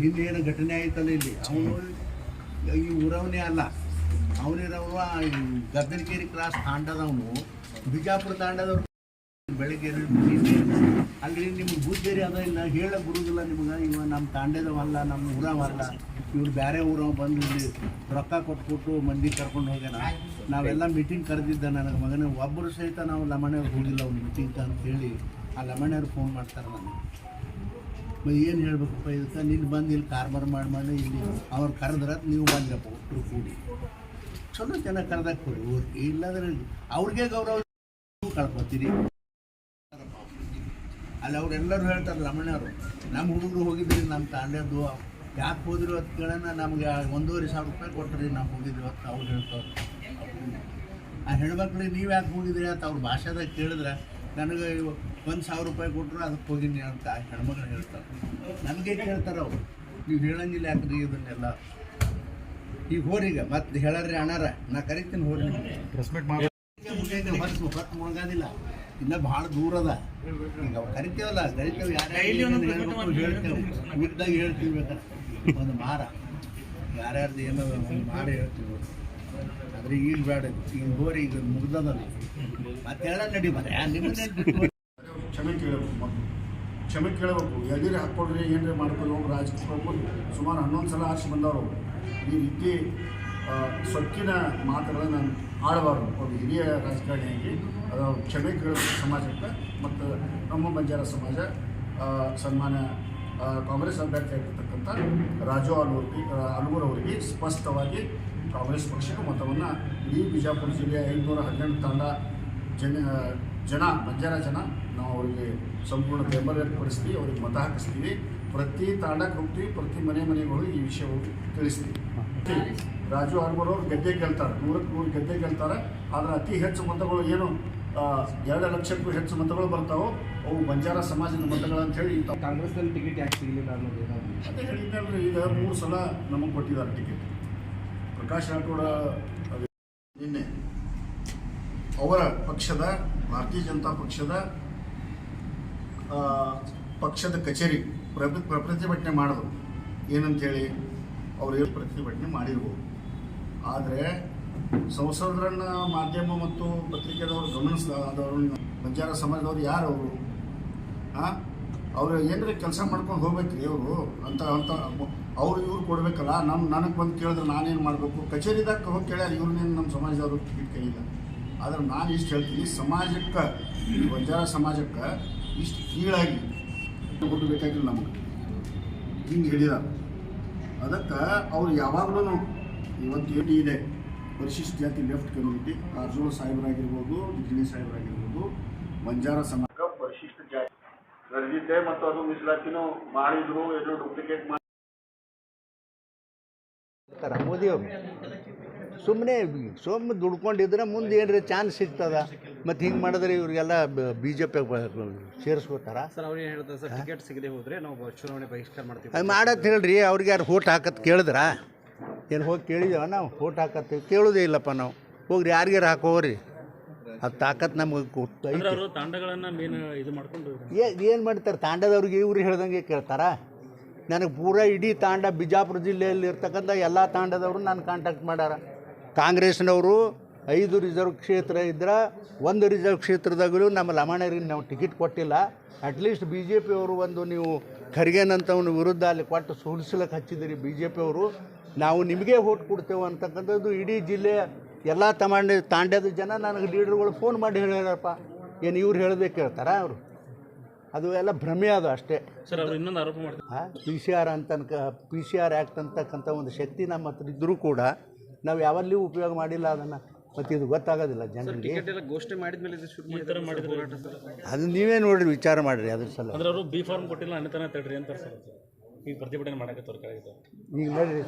ನಿನ್ನೇನು ಘಟನೆ ಆಯ್ತಲ್ಲ ಇಲ್ಲಿ? ಅವನು ಈ ಊರವನೇ ಅಲ್ಲ. ಅವನಿರವ ಗದ್ದನಕೇರಿ ಕ್ರಾಸ್ ತಾಂಡದವನು. ಬಿಜಾಪುರ ತಾಂಡದವರು ಬೆಳಗ್ಗೆ ಅಲ್ಲಿ ನಿಮ್ಗೆ ಬುದ್ಧಿರಿ ಅದ ಇಲ್ಲ? ಹೇಳ ಬರುದಿಲ್ಲ ನಿಮ್ಗೆ. ಇವ ನಮ್ಮ ತಾಂಡದವಲ್ಲ ನಮ್ಮ ಊರವಲ್ಲ ಇವ್ರು ಬೇರೆ ಊರವ ಬಂದು ಇಲ್ಲಿ ರೊಕ್ಕ ಕೊಟ್ಬಿಟ್ಟು ಮಂದಿ ಕರ್ಕೊಂಡು ಹೋಗ್ಯಾನ. ನಾವೆಲ್ಲ ಮೀಟಿಂಗ್ ಕರೆದಿದ್ದ ನನಗೆ ಮಗನ. ಒಬ್ಬರು ಸಹಿತ ನಾವು ಲಮಣೆಯವ್ರು ಹೋಗಿಲ್ಲ ಅವ್ನು ಮೀಟಿಂಗ್ ಅಂತ ಹೇಳಿ ಆ ಲಮಣೆಯವ್ರು ಫೋನ್ ಮಾಡ್ತಾರೆ ನನಗೆ. ಮತ್ತೆ ಏನು ಹೇಳ್ಬೇಕಪ್ಪ, ಇದಕ್ಕೆ ನೀನು ಬಂದು ಇಲ್ಲಿ ಕಾರ್ಬಾರ್ ಮಾಡಿ ಮಾಡಿ ಇಲ್ಲಿ ಅವ್ರು ಕರೆದ್ರೆ ನೀವು ಬಂದ್ರಪ್ಪ ಒಟ್ಟರು ಕೂಡಿ. ಚಲೋ ಜನ ಕರೆದಾಗ ಕೊಡಿ ಊರಿಗೆ ಇಲ್ಲಾಂದ್ರೆ ಅವ್ರಿಗೆ ಗೌರವ ಕಳ್ಕೊತೀರಿ. ಅಲ್ಲಿ ಅವ್ರೆಲ್ಲರೂ ಹೇಳ್ತಾರೆ ರಮಣ್ಣವರು ನಮ್ಮ ಹುಡುಗರು ಹೋಗಿದ್ರಿ ನಮ್ಮ ತಾಂಡ್ಯದ್ದು, ಯಾಕೆ ಹೋದ್ರು ಅಂತ ಕೇಳೋಣ, ನಮಗೆ ಒಂದೂವರೆ ಸಾವಿರ ರೂಪಾಯಿ ಕೊಟ್ಟರಿ ನಾವು ಹೋಗಿದ್ವಿ ಅಂತ ಅವ್ರು ಹೇಳ್ತಾರೆ ಆ ಹೆಣ್ಮಕ್ಳಿಗೆ ನೀವು ಯಾಕೆ ಹೋಗಿದ್ರಿ ಅಂತ ಅವ್ರ ಭಾಷೆದಾಗ ಕೇಳಿದ್ರೆ ನನಗೆ ಒಂದು ಸಾವಿರ ರೂಪಾಯಿ ಕೊಟ್ಟರು ಅದಕ್ಕೆ ಹೋಗಿನಿ ಅಂತ ಆ ಹೆಣ್ಮಕ್ಳು ಹೇಳ್ತಾರೆ. ನನಗೆ ಕೇಳ್ತಾರೆ ಅವರು. ನೀವು ಹೇಳಂಗಿಲ್ಲ ಯಾಕ್ರಿ ಇದನ್ನೆಲ್ಲ. ಈಗ ಹೋರಿಗ ಮತ್ತೆ ಹೇಳಾರ್ರಿ ಅಣ್ಣಾರ ನಾ ಕರಿತೀನಿ ಹೋರಿ. ಹೊತ್ತು ಹೊತ್ತು ಮುಳುಗೋದಿಲ್ಲ. ಇನ್ನ ಭಾಳ ದೂರ ಅದ. ಈಗ ಅವ್ ಕರಿತೇವಲ್ಲ ಕರಿತೇವೆ ಯಾರ್ಯಾರು ಹೇಳ್ತೇವೆ. ಊಟದಾಗ ಹೇಳ್ತೀವಿ ಬೇಕಾದ್ರೆ ಒಂದು ಮಾರ. ಯಾರ್ಯಾರ್ದು ಏನೋ ಒಂದು ಮಾಡಿ ಹೇಳ್ತೀವಿ ಆದ್ರೆ ಈಗ ಬೇಡ ಈಗ ಹೋರಿ ಈಗ ಮುಗ್ದದಲ್ಲ. ಮತ್ತೆ ಹೇಳ ನಡಿ ಬರ ಬಿಟ್ಟು ಕ್ಷಮೆ ಕೇಳಬೇಕು ಮೊದಲು ಕ್ಷಮೆ ಕೇಳಬೇಕು. ಎಲ್ಲಿರಿ ಹಾಕ್ಕೊಡ್ರಿ ಏನ್ರಿ ಮಾಡ್ಕೊಳ್ಳಿ ಹೋಗಿ ರಾಜಕೀಯ ಹೋಗ್ಬೋದು ಸುಮಾರು ಹನ್ನೊಂದು ಸಲ ಆರ್ಸಿ ಬಂದವರು ಈ ರೀತಿ ಸೊಕ್ಕಿನ ಮಾತುಗಳನ್ನು ಆಡಬಾರ್ದು. ಒಂದು ಹಿರಿಯ ರಾಜಕಾರಣಿಯಾಗಿ ಅದು ಕ್ಷಮೆ ಕೇಳಬೇಕು ಸಮಾಜಕ್ಕೆ ಮತ್ತು ನಮ್ಮ ಬಂಜಾರ ಸಮಾಜ ಸನ್ಮಾನ ಕಾಂಗ್ರೆಸ್ ಅಭ್ಯರ್ಥಿ ಆಗಿರ್ತಕ್ಕಂಥ ರಾಜು ಅಲೂರ್ಗಿ ಅಲೂರ್ ಅವರಿಗೆ ಸ್ಪಷ್ಟವಾಗಿ ಕಾಂಗ್ರೆಸ್ ಪಕ್ಷಕ್ಕೆ ಮತವನ್ನು ಇಡೀ ಬಿಜಾಪುರ ಜಿಲ್ಲೆಯ ಐದುನೂರ ಹದಿನೆಂಟು ತಂಡ ಜನ ಜನ ಬಂಜಾರ ಜನ ನಾವು ಅವರಿಗೆ ಸಂಪೂರ್ಣ ಬೆಂಬಲ ವ್ಯಕ್ತಪಡಿಸ್ತೀವಿ ಅವ್ರಿಗೆ ಮತ ಹಾಕಿಸ್ತೀವಿ. ಪ್ರತಿ ತಾಂಡಕ್ಕೆ ಹೋಗ್ತೀವಿ ಪ್ರತಿ ಮನೆ ಮನೆಗಳು ಈ ವಿಷಯವನ್ನು ತಿಳಿಸ್ತೀವಿ. ರಾಜು ಅವರು ಅವರು ಗೆದ್ದೆ ಗೆಲ್ತಾರೆ ನೂರಕ್ಕೆ ನೂರು ಗದ್ದೆ ಗೆಲ್ತಾರೆ ಆದರೆ ಅತಿ ಹೆಚ್ಚು ಮತಗಳು ಏನು? ಎರಡು ಲಕ್ಷಕ್ಕೂ ಹೆಚ್ಚು ಮತಗಳು ಬರ್ತಾವೋ? ಅವು ಬಂಜಾರ ಸಮಾಜದ ಮತಗಳು ಅಂತ ಹೇಳಿ ಕಾಂಗ್ರೆಸ್ನಲ್ಲಿ ಟಿಕೆಟ್ ಯಾಕೆ ಸಿಗಲಿಲ್ಲ ಅನ್ನೋದು ಅದೇ ಈಗ ಮೂರು ಸಲ ನಮಗೆ ಕೊಟ್ಟಿದ್ದಾರೆ ಟಿಕೆಟ್. ಪ್ರಕಾಶ್ ರಾಠೋಡ ನಿನ್ನೆ ಅವರ ಪಕ್ಷದ ಭಾರತೀಯ ಜನತಾ ಪಕ್ಷದ ಪಕ್ಷದ ಕಚೇರಿ ಪ್ರ ಪ್ರತಿಭಟನೆ ಮಾಡಿದ್ರು ಏನಂತೇಳಿ ಅವರು ಪ್ರತಿಭಟನೆ ಮಾಡಿರ್ಬೋದು ಆದರೆ ಸಂಸದರನ್ನ ಮಾಧ್ಯಮ ಮತ್ತು ಪತ್ರಿಕೆದವರು ಗಮನಿಸಿದವರು ಬಂಜಾರ ಸಮಾಜದವ್ರು ಯಾರು ಅವರು? ಹಾಂ ಅವ್ರು ಏನಾರ ಕೆಲಸ ಮಾಡ್ಕೊಂಡು ಹೋಗ್ಬೇಕ್ರಿ ಅವರು ಅಂತ ಅಂತ ಅವ್ರು ಇವ್ರು ಕೊಡಬೇಕಲ್ಲ. ನಮ್ಮ ನನಗೆ ಬಂದು ಕೇಳಿದ್ರೆ ನಾನೇನು ಮಾಡಬೇಕು? ಕಚೇರಿದಾಗ ಹೋಗಿ ಕೇಳ್ಯಾರ ಇವ್ರನ್ನೇನು ನಮ್ಮ ಸಮಾಜದವರು ಟಿಕೆಟ್ ಆದ್ರೆ ನಾನು ಇಷ್ಟು ಹೇಳ್ತೀನಿ ಸಮಾಜಕ್ಕೆ ಈ ಬಂಜಾರ ಸಮಾಜಕ್ಕೆ ಇಷ್ಟು ಕೀಳಾಗಿ ಕೊಟ್ಟು ಬೇಕಾಗಿಲ್ಲ ನಮಗೆ. ಹಿಂಗೆ ಹೇಳಿದ. ಅದಕ್ಕೆ ಅವ್ರು ಯಾವಾಗಲೂ ಇವತ್ತು ಏನು ಇದೆ. ಪರಿಶಿಷ್ಟ ಜಾತಿ ಲೆಫ್ಟ್ ಕಮ್ಯುನಿಟಿ ಕಾರಜೋಳ ಸಾಹೇಬರಾಗಿರ್ಬೋದು ಜಿಲ್ಲೆ ಸಾಹೇಬರಾಗಿರ್ಬೋದು ಬಂಜಾರ ಸಮಾಜ ಪರಿಶಿಷ್ಟ ಜಾತಿ ನಡೆದಿದ್ದೆ ಮತ್ತು ಅದು ಮೀಸಲಾತಿನೂ ಮಾಡಿದ್ರು ಎಲ್ಲೋ ಡೂಪ್ಲಿಕೇಟ್ ಮಾಡಿ ಮೋದಿ ಅವರು ಸುಮ್ಮನೆ ಸುಮ್ಮನೆ ದುಡ್ಕೊಂಡಿದ್ರೆ ಮುಂದೆ ಏನ್ರಿ ಚಾನ್ಸ್ ಸಿಗ್ತದ? ಮತ್ತು ಹಿಂಗೆ ಮಾಡಿದ್ರೆ ಇವರಿಗೆಲ್ಲ ಬಿ ಜೆ ಪಿ ಸೇರಿಸ್ಕೋತಾರ? ಸರ್ ಅವ್ರು ಏನು ಹೇಳ್ತಾರೆ ಸರ್ ಟಿಕೆಟ್ ಸಿಗದೆ ಹೋದರೆ ನಾವು ಚುನಾವಣೆ ಬಹಿಷ್ಕಾರ ಮಾಡ್ತೀವಿ. ಅದು ಹೇಳ್ರಿ ಅವ್ರಿಗೆ ಯಾರು ಓಟ್ ಹಾಕತ್ ಕೇಳಿದ್ರ? ಏನು ಹೋಗಿ ಕೇಳಿದೇವ ನಾವು? ಓಟ್ ಹಾಕತ್ತೀವಿ ಕೇಳೋದೇ ಇಲ್ಲಪ್ಪ ನಾವು. ಹೋಗ್ರಿ ಯಾರಿಗಾರು ಹಾಕೋರಿ? ಅದು ತಾಕತ್ ನಮ್ಗೆ ಅಂದ್ರೆ ಅವರು ತಾಂಡಗಳನ್ನ ಮೇನ್ ಇದು ಮಾಡ್ಕೊಂಡು ಏನು ಮಾಡ್ತಾರೆ? ತಾಂಡದವ್ರಿಗೆ ಇವ್ರು ಹೇಳ್ದಂಗೆ ಕೇಳ್ತಾರ? ನನಗೆ ಪೂರಾ ಇಡೀ ತಾಂಡ ಬಿಜಾಪುರ ಜಿಲ್ಲೆಯಲ್ಲಿ ಇರ್ತಕ್ಕಂಥ ಎಲ್ಲ ತಾಂಡದವರು ನಾನು ಕಾಂಟ್ಯಾಕ್ಟ್ ಮಾಡ್ಯಾರ ಕಾಂಗ್ರೆಸ್ನವರು ಐದು ರಿಸರ್ವ್ ಕ್ಷೇತ್ರ ಇದ್ರೆ ಒಂದು ರಿಸರ್ವ್ ಕ್ಷೇತ್ರದಾಗಲೂ ನಮ್ಮ ಲಮಾಣರಿಗೆ ನಾವು ಟಿಕೆಟ್ ಕೊಟ್ಟಿಲ್ಲ. ಅಟ್ಲೀಸ್ಟ್ ಬಿ ಜೆ ಪಿಯವರು ಒಂದು ನೀವು ಖರ್ಗೆನಂತವನ ವಿರುದ್ಧ ಅಲ್ಲಿ ಕೊಟ್ಟು ಸೋಲಿಸ್ಲಿಕ್ಕೆ ಹಚ್ಚಿದಿರಿ ಬಿ ಜೆ ಪಿಯವರು ನಾವು ನಿಮಗೆ ಓಟ್ ಕೊಡ್ತೇವೆ ಅಂತಕ್ಕಂಥದ್ದು ಇಡೀ ಜಿಲ್ಲೆ ಎಲ್ಲ ತಮಾಂಡ ತಾಂಡ್ಯದ ಜನ ನನಗೆ ಲೀಡರ್ಗಳು ಫೋನ್ ಮಾಡಿ ಹೇಳ್ಯಾರಪ್ಪ. ಏನು ಇವ್ರು ಹೇಳದೆ ಕೇಳ್ತಾರ ಅವರು? ಅದು ಎಲ್ಲ ಭ್ರಮೆ ಅದು ಅಷ್ಟೇ. ಸರ್ ಅವರು ಇನ್ನೊಂದು ಆರೋಪ ಮಾಡ್ತಾರೆ ಪಿ ಸಿ ಆರ್ ಅಂತ ಪಿ ಸಿ ಆರ್ ಆ್ಯಕ್ಟ್ ಅಂತಕ್ಕಂಥ ಒಂದು ಶಕ್ತಿ ನಮ್ಮ ಹತ್ರ ಇದ್ದರೂ ಕೂಡ ನಾವು ಯಾವಲ್ಲಿಯೂ ಉಪಯೋಗ ಮಾಡಿಲ್ಲ ಅದನ್ನು ಮತ್ತು ಇದು ಗೊತ್ತಾಗೋದಿಲ್ಲ ಜನರಿಗೆ ಟಿಕೆಟ್ ಎಲ್ಲ ಘೋಷಣೆ ಮಾಡಿದ್ಮೇಲೆ ಮಾಡಿದ್ರೆ ಅದು ನೀವೇ ನೋಡ್ರಿ ವಿಚಾರ ಮಾಡಿರಿ ಅದ್ರ ಸಲ ಅಂದ್ರೆ ಅವರು ಬಿ ಫಾರ್ಮ್ ಕೊಟ್ಟಿಲ್ಲ ಅನ್ನತನ ತಡ್ರಿ ಅಂತ ಸರ್ ಈಗ ಪ್ರತಿಭಟನೆ ಮಾಡಕ್ಕೆ ಕೆಳಗೆ ಈಗ ನೋಡ್ರಿ